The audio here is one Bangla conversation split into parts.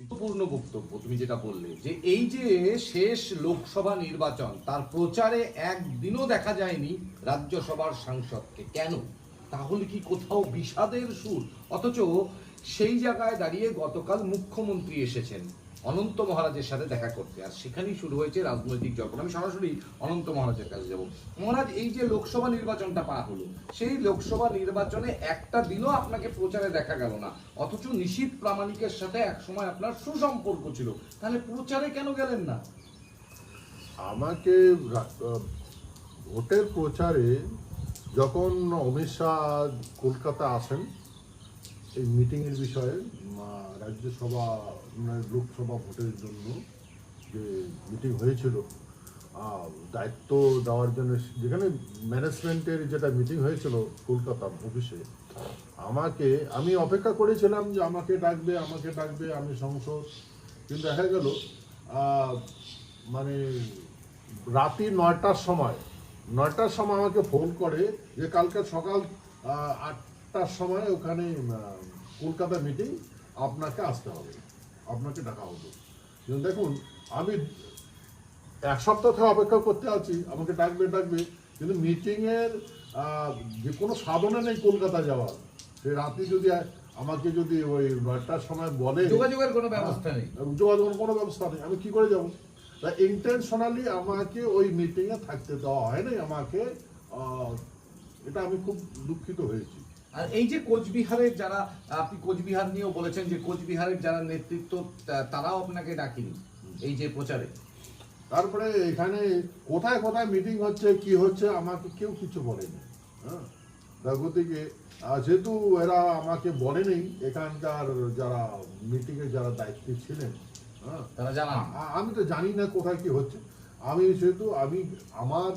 গুরুত্বপূর্ণ বক্তব্য, তুমি যেটা বললে, যে এই যে শেষ লোকসভা নির্বাচন, তার প্রচারে একদিনও দেখা যায়নি রাজ্যসভার সাংসদকে। কেন? তাহলে কি কোথাও বিষাদের সুর? অথচ সেই জায়গায় দাঁড়িয়ে গতকাল মুখ্যমন্ত্রী এসেছেন। অনন্ত মহারাজের সাথে দেখা করতে। আর সেখানেই শুরু হয়েছে রাজনৈতিক জল্পনা আমি সরাসরি অনন্ত মহারাজের কাছে যাব। মহারাজ, এই যে লোকসভা নির্বাচনটা পা হলো, সেই লোকসভা নির্বাচনে একটা দিনও আপনাকে প্রচারে দেখা গেল না। অথচ নিশীত প্রামাণিকের সাথে একসময় আপনার সুসম্পর্ক ছিল। তাহলে প্রচারে কেন গেলেন না? আমাকে ভোটের প্রচারে যখন অমিত শাহ কলকাতা আসেন, এই মিটিংয়ের বিষয়ে রাজ্যসভা লোকসভা ভোটের জন্য যে মিটিং হয়েছিল দায়িত্ব দেওয়ার জন্য যেখানে ম্যানেজমেন্টের যেটা মিটিং হয়েছিল কলকাতা অফিসে, আমাকে, আমি অপেক্ষা করেছিলাম যে আমাকে ডাকবে আমাকে ডাকবে, আমি সংসদ, কিন্তু দেখা গেল মানে রাতি নয়টার সময় নয়টার সময় আমাকে ফোন করে যে কালকে সকাল আটটার সময় ওখানে কলকাতা মিটিং আপনাকে আসতে হবে। আপনাকে ডাকা হতো কিন্তু দেখুন আমি এক সপ্তাহ থেকে অপেক্ষা করতে আছি আমাকে ডাকবে ডাকবে কিন্তু মিটিংয়ের যে কোনো সাধনে নেই কলকাতা যাওয়ার। সেই রাতে যদি আমাকে যদি ওই নয়টার সময় বলে যোগাযোগের কোনো ব্যবস্থা নেই। যোগাযোগের কোনো ব্যবস্থা নেই। আমি কি করে যাব? তা ইন্টেনশনালি আমাকে ওই মিটিংয়ে থাকতে দেওয়া হয়নি। আমাকে এটা আমি খুব দুঃখিত হয়েছি। আর এই যে কোচবিহারের যারা আপনি কোচবিহার নিয়েও বলেছেন যে কোচবিহারের যারা নেতৃত্ব তারাও আপনাকে ডাকেনি এই যে প্রচারে। তারপরে এখানে কোথায় কোথায় মিটিং হচ্ছে কি হচ্ছে আমাকে কেউ কিছু বলেনি। হ্যাঁ? গতিকে যেহেতু এরা আমাকে বলেনি এখানকার যারা মিটিংয়ে যারা দায়িত্বে ছিলেন হ্যাঁ? তারা আমি তো জানি না কোথায় কি হচ্ছে। আমি সেহেতু আমি আমার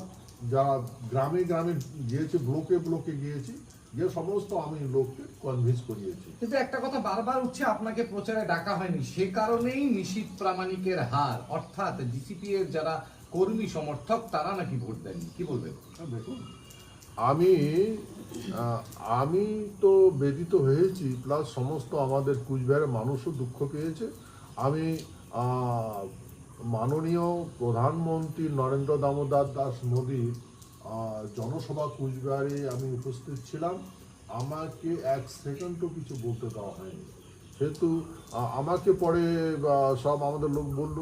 যারা গ্রামে গ্রামে গিয়েছি ব্লকে ব্লকে গিয়েছি গিয়ে সমস্ত আমি লোককে কনভিন্স করিয়েছি। কিন্তু একটা কথা বারবার উঠছে আপনাকে প্রচারে ডাকা হয়নি। সে কারণেই নিশীত প্রামাণিকের হার অর্থাৎ ডিসিপি এর যারা কর্মী সমর্থক তারা নাকি ভোট দেননি। কি বলবেন? হ্যাঁ, দেখুন আমি আমি তো ব্যতীত হয়েছি প্লাস সমস্ত আমাদের কুচবিহারের মানুষও দুঃখ পেয়েছে। আমি মাননীয় প্রধানমন্ত্রী নরেন্দ্র দামোদর দাস মোদীর জনসভা কুচবিহারে আমি উপস্থিত ছিলাম। আমাকে এক সেকেন্ডও কিছু বলতে দেওয়া হয়নি। সেহেতু আমাকে পরে সব আমাদের লোক বলল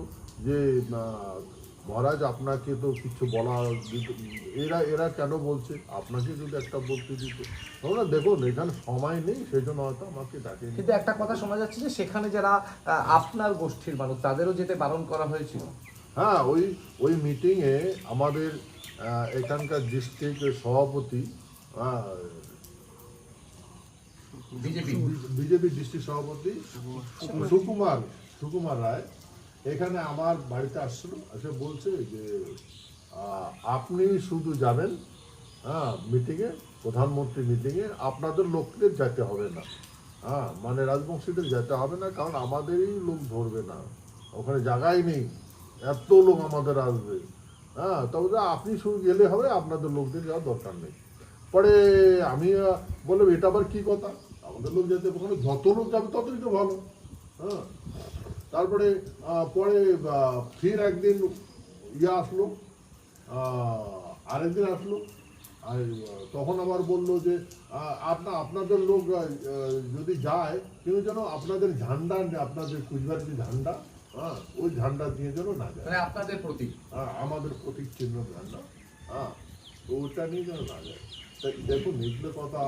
যে মহারাজ আপনাকে তো কিছু বলা এরা এরা কেন বলছে? আপনাকে যদি একটা বলতে দিত। তোমরা দেখুন এখানে সময় নেই সেই জন্য হয়তো আমাকে ডাকে কিন্তু একটা কথা শোনা যাচ্ছে যে সেখানে যারা আপনার গোষ্ঠীর মানুষ তাদেরও যেতে বারণ করা হয়েছিল। হ্যাঁ ওই ওই মিটিংয়ে আমাদের এখানকার ডিস্ট্রিক্ট সভাপতি বিজেপি। ডিস্ট্রিক্ট সভাপতি সুকুমার। সুকুমার রায় এখানে আমার বাড়িতে আসছিল এসে বলছে যে আপনি শুধু যাবেন হ্যাঁ মিটিংয়ে প্রধানমন্ত্রী মিটিংয়ে আপনাদের লোকদের যেতে হবে না। হ্যাঁ মানে রাজবংশীদের যেতে হবে না কারণ আমাদেরই লোক ধরবে না। ওখানে জায়গাই নেই। এত লোক আমাদের আসবে। হ্যাঁ তবে আপনি শুধু গেলে হবে, আপনাদের লোকদের যাওয়ার দরকার নেই। পরে আমি বললাম, এটা আবার কি কথা? আমাদের লোক যেতে ওখানে যত লোক যাবে ততই তো ভালো। হ্যাঁ তারপরে পরে ফির একদিন ইয়ে আসলো আরেকদিন আসলো, আর তখন আবার বলল যে আপনা, আপনাদের লোক যদি যায়, কিন্তু যেন আপনাদের ঝান্ডা, আপনাদের কুচবিহার যে ঝান্ডা হ্যাঁ ওই ঝান্ডা দিয়ে যেন না যায়। মানে আপনাদের প্রতীক। হ্যাঁ, আমাদের প্রতীক চিহ্ন ঝান্ডা হ্যাঁ তো ওটা নিয়ে যেন না যায়। তাই দেখুন এগুলো কথা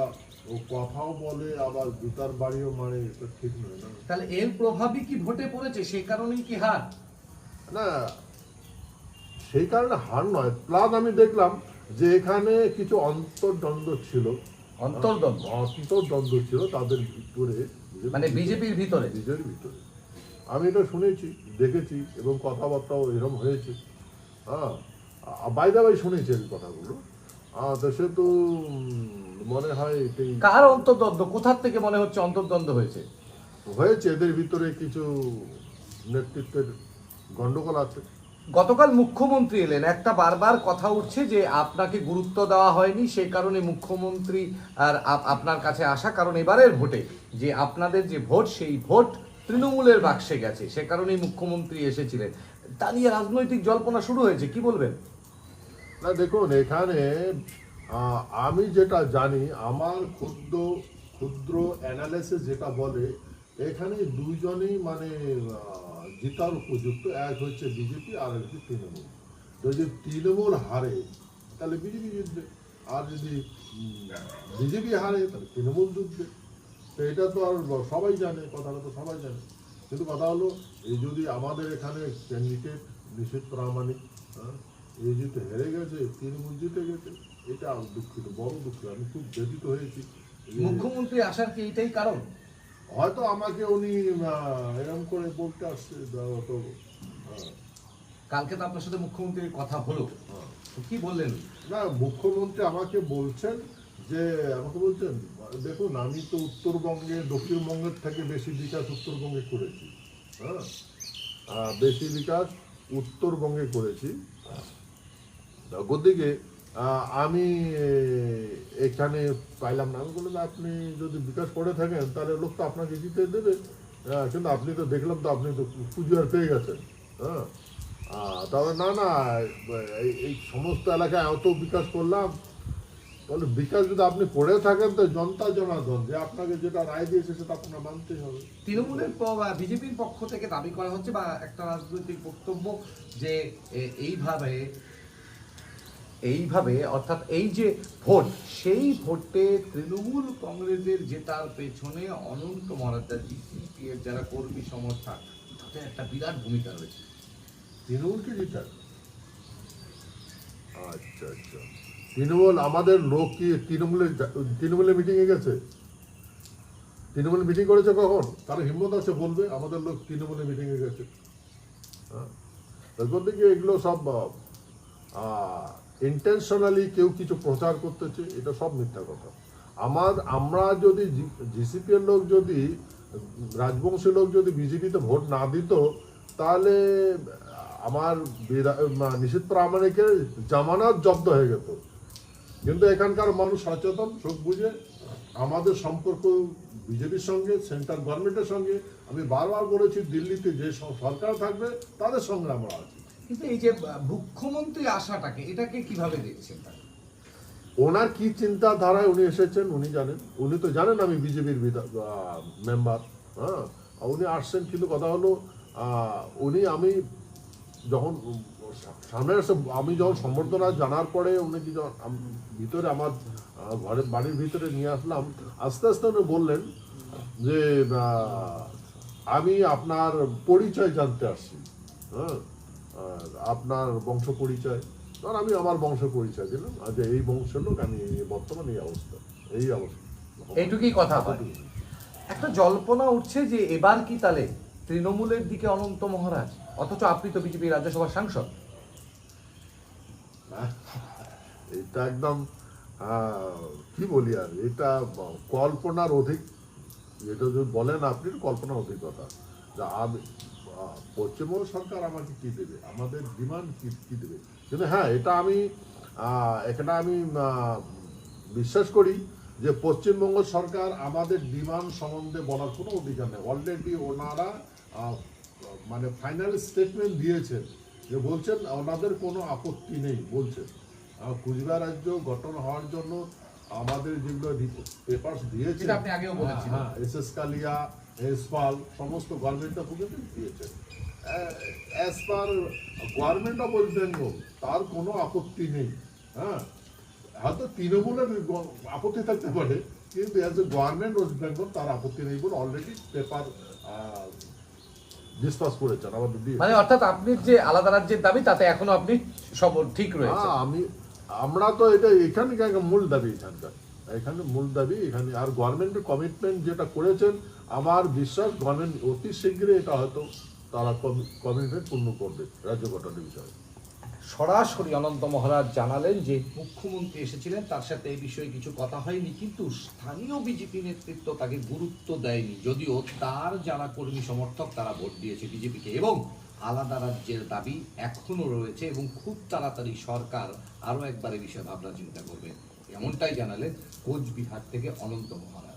ও কথাও বলে আবার জুতার বাড়িও মারে এটা ঠিক নয় না। তাহলে এর প্রভাবই কি ভোটে পড়েছে? সেই কারণেই কি হার? না সেই কারণে হার নয়। প্লাস আমি দেখলাম যে এখানে কিছু অন্তর্দ্বন্দ্ব ছিল। অন্তর্দ্বন্দ্ব? অন্তর্দ্বন্দ্ব ছিল তাদের ভিতরে। মানে বিজেপির ভিতরে? বিজেপির ভিতরে। আমি এটা শুনেছি দেখেছি এবং কথাবার্তাও এরকম হয়েছে। হ্যাঁ বাইদা বাই শুনেছি এই কথাগুলো। তো সে তো মনে হয় কার অন্তর্দ্বন্দ্ব? কোথার থেকে মনে হচ্ছে অন্তর্দ্বন্দ্ব হয়েছে? হয়েছে এদের ভিতরে কিছু নেতৃত্বের গন্ডগোল আছে। গতকাল মুখ্যমন্ত্রী এলেন। একটা বারবার কথা উঠছে যে আপনাকে গুরুত্ব দেওয়া হয়নি সেই কারণে মুখ্যমন্ত্রী আর আপনার কাছে আসা কারণ এবারের ভোটে যে আপনাদের যে ভোট সেই ভোট তৃণমূলের বাক্সে গেছে। সে কারণেই মুখ্যমন্ত্রী এসেছিলেন। তা নিয়ে রাজনৈতিক জল্পনা শুরু হয়েছে, কি বলবেন? না, দেখুন, এখানে আমি যেটা জানি, আমার ক্ষুদ্র ক্ষুদ্র অ্যানালিসিস যেটা বলে, এখানে দুইজনই মানে জেতার উপযুক্ত, এক হচ্ছে বিজেপি, আর হচ্ছে তৃণমূল। যদি তৃণমূল হারে, তাহলে বিজেপি জিতবে। আর যদি বিজেপি হারে, তাহলে তৃণমূল জিতবে। তো এটা তো আর সবাই জানে কথাটা তো সবাই জানে। কিন্তু কথা হলো এই যদি আমাদের এখানে ক্যান্ডিডেট নিষেধ প্রামাণিক হ্যাঁ, এই জিতে হেরে গেছে তৃণমূল জিতে গেছে এটা দুঃখিত বড় দুঃখিত আমি খুব ব্যথিত হয়েছি। মুখ্যমন্ত্রী আসার কি এটাই কারণ? হয়তো আমাকে উনি এরম করে বলতে আসছে তো কালকে তো আপনার সাথে মুখ্যমন্ত্রীর কথা হলো। হ্যাঁ। কি বললেন? না মুখ্যমন্ত্রী আমাকে বলছেন যে আমাকে বলছেন দেখুন, আমি তো উত্তরবঙ্গে, দক্ষিণবঙ্গের থেকে বেশি বিকাশ উত্তরবঙ্গে করেছি। হ্যাঁ? বেশি বিকাশ উত্তরবঙ্গে করেছি। ওদিকে আমি এখানে পাইলাম না। আমি বললাম, আপনি যদি বিকাশ করে থাকেন, তাহলে লোক তো আপনাকে জিতে দেবে। কিন্তু আপনি তো দেখলাম তো আপনি তো কুচবিহার পেয়ে গেছেন। হ্যাঁ? তবে না না, এই সমস্ত এলাকায় এত বিকাশ করলাম। তাহলে বিকাশ যদি আপনি করে থাকেন তো জনতা জনার্দন যে আপনাকে যেটা রায় দিয়েছে সেটা আপনার মানতেই হবে। তৃণমূলের বিজেপির পক্ষ থেকে দাবি করা হচ্ছে বা একটা রাজনৈতিক বক্তব্য যে এইভাবে এইভাবে অর্থাৎ এই যে ভোট সেই ভোটে তৃণমূল কংগ্রেসের জেতার পেছনে অনন্ত মহারাজা জিসিপি এর যারা কর্মী সমর্থক তাদের একটা বিরাট ভূমিকা রয়েছে। তৃণমূলকে জিতার। আচ্ছা আচ্ছা। তৃণমূল, আমাদের লোক কি তৃণমূলের তৃণমূলের মিটিংয়ে গেছে? তৃণমূল মিটিং করেছে কখন? তার হিম্মত আছে বলবে, আমাদের লোক তৃণমূলের মিটিংয়ে গেছে। হ্যাঁ? তারপর এগুলো সব ইন্টেনশনালি কেউ কিছু প্রচার করতেছে, এটা সব মিথ্যা কথা। আমার, আমরা যদি জিসিপি এর লোক যদি, রাজবংশী লোক যদি বিজেপিতে ভোট না দিত, তাহলে, আমার নিশীথ প্রামাণিকের জামানত জব্দ হয়ে যেত। কিন্তু এখানকার মানুষ সচেতন চোখ বুঝে। আমাদের সম্পর্ক বিজেপির সঙ্গে সেন্ট্রাল গভর্নমেন্টের সঙ্গে। আমি বারবার বলেছি দিল্লিতে যে সরকার থাকবে তাদের সঙ্গে আমরা আছি। কিন্তু এই যে মুখ্যমন্ত্রী আসাটাকে এটাকে কীভাবে দেখছেন? ওনার কি চিন্তাধারায় উনি এসেছেন উনি জানেন। উনি তো জানেন আমি বিজেপির মেম্বার। হ্যাঁ উনি আসছেন কিন্তু কথা হলো উনি আমি যখন সামনে আমি যখন সম্বর্ধনা জানার পরে উনি যখন ভিতরে আমার ঘরের বাড়ির ভিতরে নিয়ে আসলাম আস্তে আস্তে উনি বললেন যে আমি আপনার পরিচয় জানতে আসছি। হ্যাঁ? আপনার বংশ পরিচয়। ধর আমি আমার বংশ পরিচয় দিলাম আজ এই বংশের লোক আমি বর্তমানে এই অবস্থা এই অবস্থা। এইটুকুই কথা একটা জল্পনা উঠছে যে এবার কি তালে তৃণমূলের দিকে অনন্ত মহারাজ অথচ আপনি তো বিজেপি রাজ্যসভার সাংসদ। এটা একদম কি বলি আর, এটা কল্পনার অধিক, এটা যদি বলেন আপনি কল্পনার অধিকতা যা আমি পশ্চিমবঙ্গ সরকার আমাকে কি দেবে? আমাদের ডিমান্ড কি কি দেবে? কিন্তু হ্যাঁ এটা আমি এখানে আমি বিশ্বাস করি যে পশ্চিমবঙ্গ সরকার আমাদের ডিমান্ড সম্বন্ধে বলার কোনো অধিকার নেই। অলরেডি ওনারা মানে ফাইনাল স্টেটমেন্ট দিয়েছেন। যে বলছেন ওনাদের কোনো আপত্তি নেই বলছেন। কুচবিহার রাজ্য গঠন হওয়ার জন্য আমাদের যেগুলো পেপার দিয়েছে হ্যাঁ S S Kalia S Pal সমস্ত গভর্নমেন্ট অফ দিয়েছে as per government of West Bengal তার কোনো আপত্তি নেই। হ্যাঁ হয়তো তৃণমূলের আপত্তি থাকতে পারে কিন্তু as a government West Bengal তার আপত্তি নেই বলে অলরেডি পেপার ডিসকাস করেছেন আমাদের দিয়ে। মানে অর্থাৎ আপনি যে আলাদা রাজ্যের দাবি তাতে এখনও আপনি সব ঠিক রয়েছে আমি আমরা তো এটা এখানে মূল দাবি এখানকার? এখানে মূল দাবি এখানে আর গভর্নমেন্টের কমিটমেন্ট যেটা করেছেন আমার বিশ্বাস গভর্নমেন্ট অতি শীঘ্রই এটা হয়তো তারা কমিটমেন্ট পূর্ণ করবে রাজ্য গঠনের বিষয়ে। সরাসরি অনন্ত মহারাজ জানালেন যে মুখ্যমন্ত্রী এসেছিলেন, তার সাথে এই বিষয়ে কিছু কথা হয়নি, কিন্তু স্থানীয় বিজেপি নেতৃত্ব তাকে গুরুত্ব দেয়নি। যদিও তার যারা কর্মী সমর্থক, তারা ভোট দিয়েছে বিজেপিকে এবং আলাদা রাজ্যের দাবি এখনও রয়েছে এবং খুব তাড়াতাড়ি সরকার আরও একবার এ বিষয়ে ভাবনা চিন্তা করবে। এমনটাই জানালেন কোচবিহার থেকে অনন্ত মহারাজ।